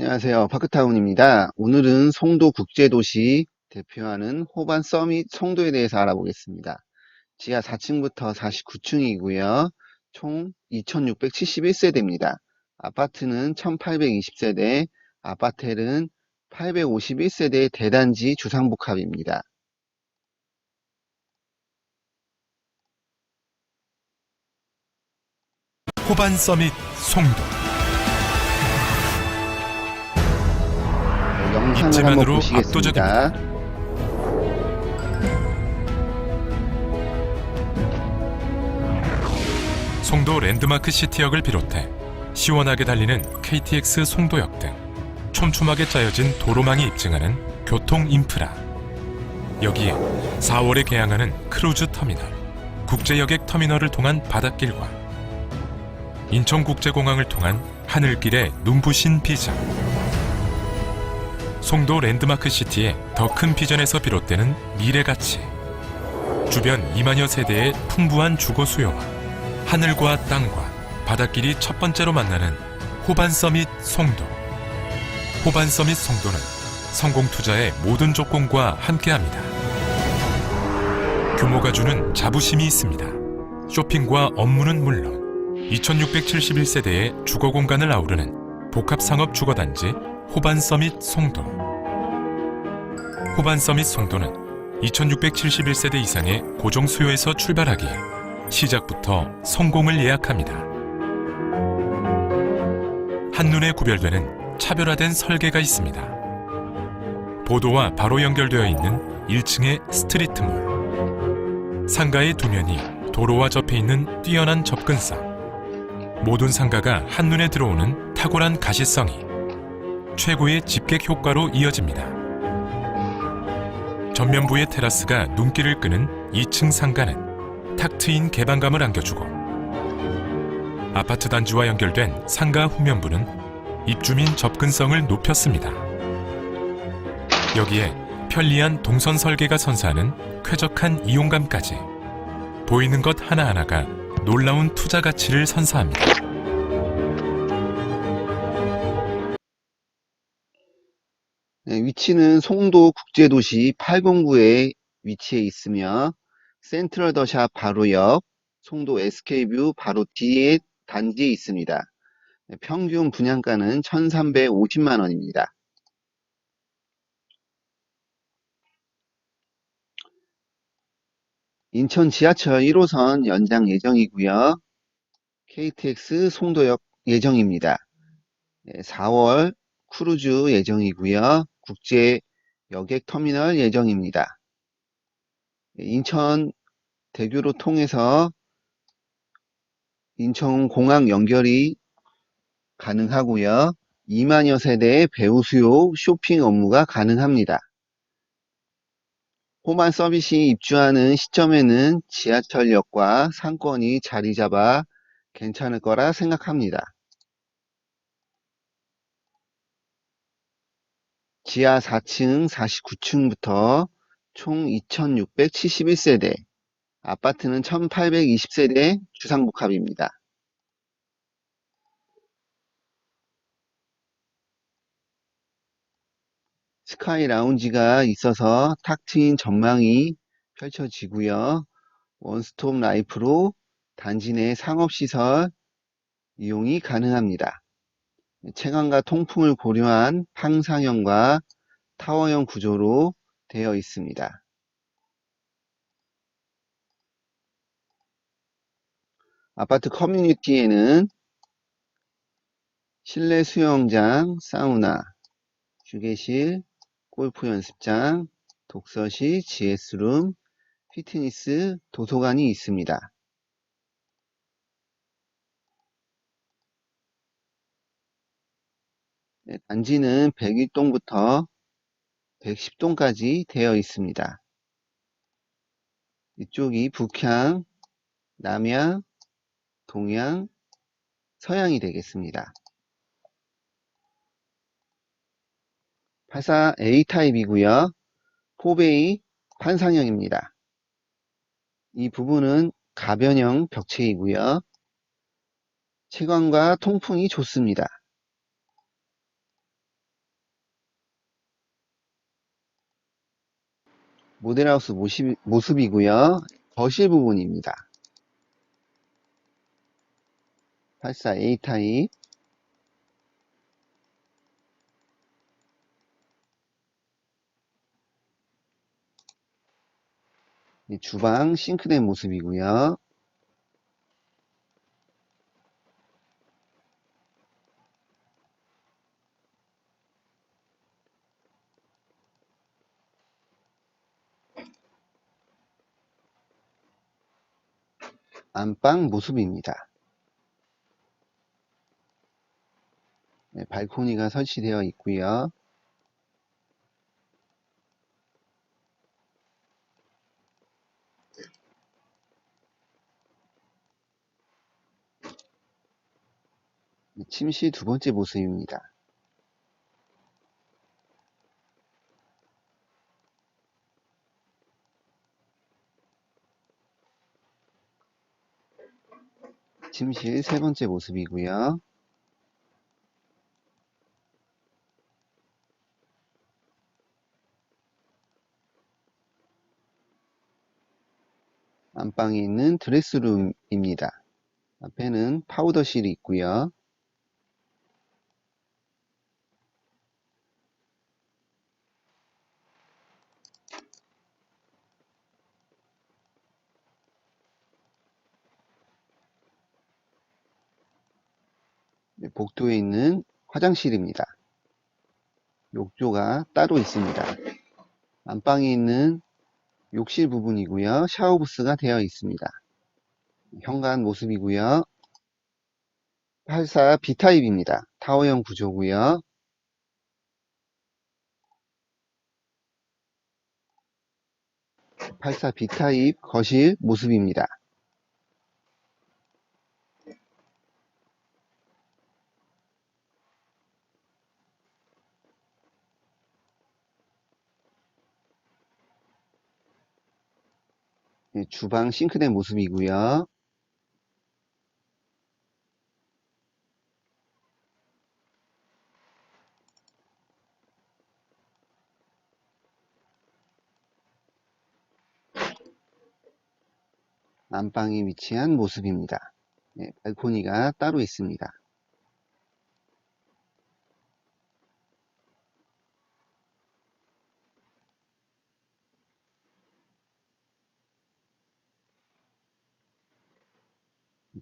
안녕하세요. 파크타운입니다. 오늘은 송도 국제도시 대표하는 호반 서밋 송도에 대해서 알아보겠습니다. 지하 4층부터 49층이고요. 총 2671세대입니다. 아파트는 1820세대, 아파텔은 851세대 대단지 주상복합입니다. 호반 서밋 송도 영상을 한번 보시겠습니다. 송도 랜드마크 시티역을 비롯해 시원하게 달리는 KTX 송도역 등 촘촘하게 짜여진 도로망이 입증하는 교통 인프라. 여기에 4월에 개항하는 크루즈 터미널 국제여객 터미널을 통한 바닷길과 인천국제공항을 통한 하늘길의 눈부신 비전 송도 랜드마크 시티의 더 큰 비전에서 비롯되는 미래 가치 주변 2만여 세대의 풍부한 주거 수요와 하늘과 땅과 바닷길이 첫 번째로 만나는 호반 서밋 송도 호반 서밋 송도는 성공 투자의 모든 조건과 함께합니다. 규모가 주는 자부심이 있습니다. 쇼핑과 업무는 물론 2671세대의 주거 공간을 아우르는 복합 상업 주거단지 호반 서밋 송도. 호반 서밋 송도는 2671세대 이상의 고정 수요에서 출발하기에 시작부터 성공을 예약합니다. 한눈에 구별되는 차별화된 설계가 있습니다. 보도와 바로 연결되어 있는 1층의 스트리트몰. 상가의 두 면이 도로와 접해 있는 뛰어난 접근성. 모든 상가가 한눈에 들어오는 탁월한 가시성이 최고의 집객 효과로 이어집니다. 전면부의 테라스가 눈길을 끄는 2층 상가는 탁 트인 개방감을 안겨주고 아파트 단지와 연결된 상가 후면부는 입주민 접근성을 높였습니다. 여기에 편리한 동선 설계가 선사하는 쾌적한 이용감까지 보이는 것 하나하나가 놀라운 투자 가치를 선사합니다. 위치는 송도 국제도시 809에 위치해 있으며 센트럴 더샵 바로 옆, 송도 SK뷰 바로 뒤에 단지에 있습니다. 네, 평균 분양가는 1350만 원입니다. 인천 지하철 1호선 연장 예정이고요. KTX 송도역 예정입니다. 네, 4월 크루즈 예정이고요. 국제 여객 터미널 예정입니다. 네, 인천 대교로 통해서 인천공항 연결이 가능하고요. 2만여 세대의 배우 수요 쇼핑 업무가 가능합니다. 호만 서밋이 입주하는 시점에는 지하철역과 상권이 자리 잡아 괜찮을 거라 생각합니다. 지하 4층 49층부터 총 2671세대, 아파트는 1820세대 주상복합입니다. 스카이 라운지가 있어서 탁 트인 전망이 펼쳐지고요. 원스톱 라이프로 단지 내 상업시설 이용이 가능합니다. 채광과 통풍을 고려한 팡상형과 타워형 구조로 되어 있습니다. 아파트 커뮤니티에는 실내 수영장, 사우나, 휴게실, 골프 연습장, 독서실, GS룸, 피트니스, 도서관이 있습니다. 단지는 101동부터 110동까지 되어 있습니다. 이쪽이 북향, 남향, 동향, 서향이 되겠습니다. 84 A타입이고요. 포베이 판상형입니다. 이 부분은 가변형 벽체이고요. 채광과 통풍이 좋습니다. 모델하우스 모습, 모습이고요. 거실 부분입니다. 84A 타입 이 주방 싱크대 모습이고요. 안방 모습입니다. 네, 발코니가 설치되어 있고요. 네, 침실 두 번째 모습입니다. 침실 세 번째 모습이고요. 안방에 있는 드레스룸입니다. 앞에는 파우더실이 있고요. 복도에 있는 화장실입니다. 욕조가 따로 있습니다. 안방에 있는 욕실 부분이고요. 샤워 부스가 되어 있습니다. 현관 모습이고요. 84 B타입입니다. 타워형 구조고요. (84 B타입) 거실 모습입니다. 네, 주방 싱크대 모습이고요. 안방에 위치한 모습입니다. 네, 발코니가 따로 있습니다.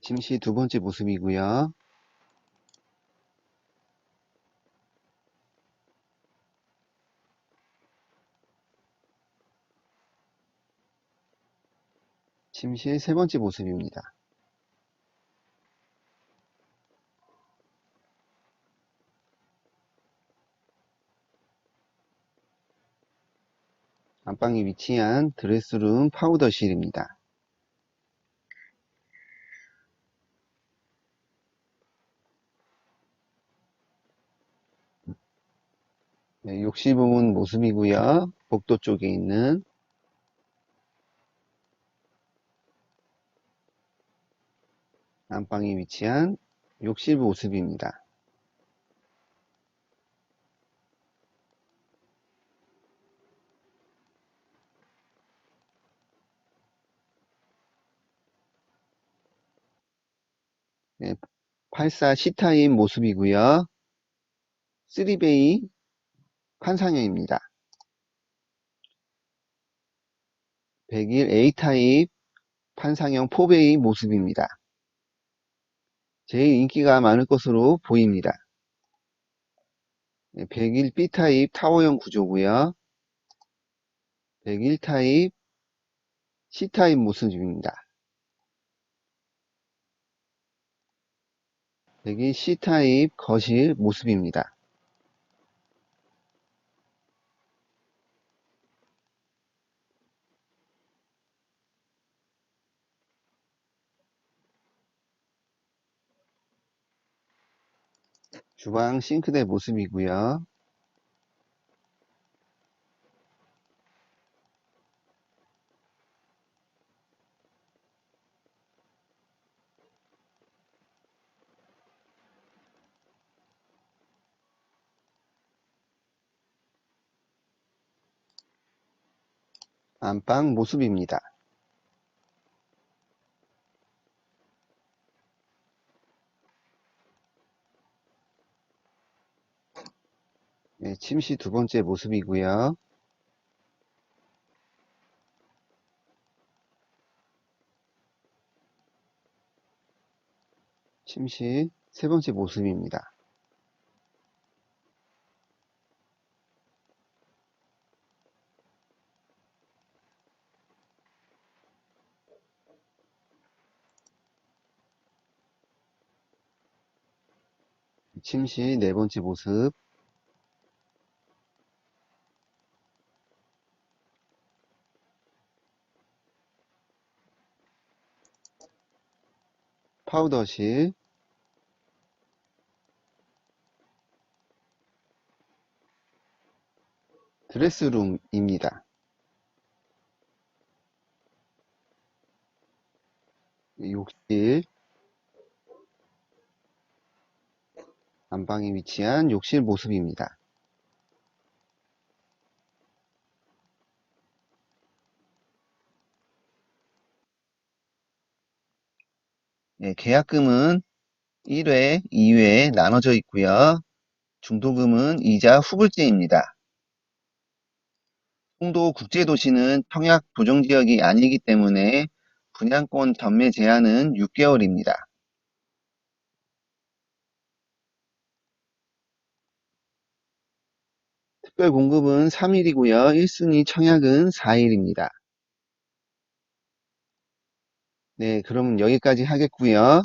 침실 두 번째 모습이고요. 침실 세 번째 모습입니다. 안방에 위치한 드레스룸 파우더실입니다. 네, 욕실 부분 모습이고요. 복도 쪽에 있는 안방에 위치한 욕실 모습입니다. 네, 84 C타입 모습이고요. 3베이 환상형입니다. 101 A타입 판상형 4베이 모습입니다. 제일 인기가 많을 것으로 보입니다. 101 B타입 타워형 구조고요. 101 타입 C타입 모습입니다. 101 C타입 거실 모습입니다. 주방 싱크대 모습이고요. 안방 모습입니다. 네, 침실 두 번째 모습이고요. 침실 세 번째 모습입니다. 침실 네 번째 모습. 파우더실. 드레스룸입니다. 욕실. 안방에 위치한 욕실 모습입니다. 네, 계약금은 1회, 2회 나눠져 있고요. 중도금은 이자 후불제입니다. 송도 국제도시는 청약 조정지역이 아니기 때문에 분양권 전매 제한은 6개월입니다. 특별 공급은 3일이고요. 1순위 청약은 4일입니다. 네, 그럼 여기까지 하겠고요.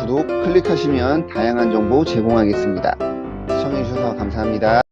구독 클릭하시면 다양한 정보 제공하겠습니다. 시청해주셔서 감사합니다.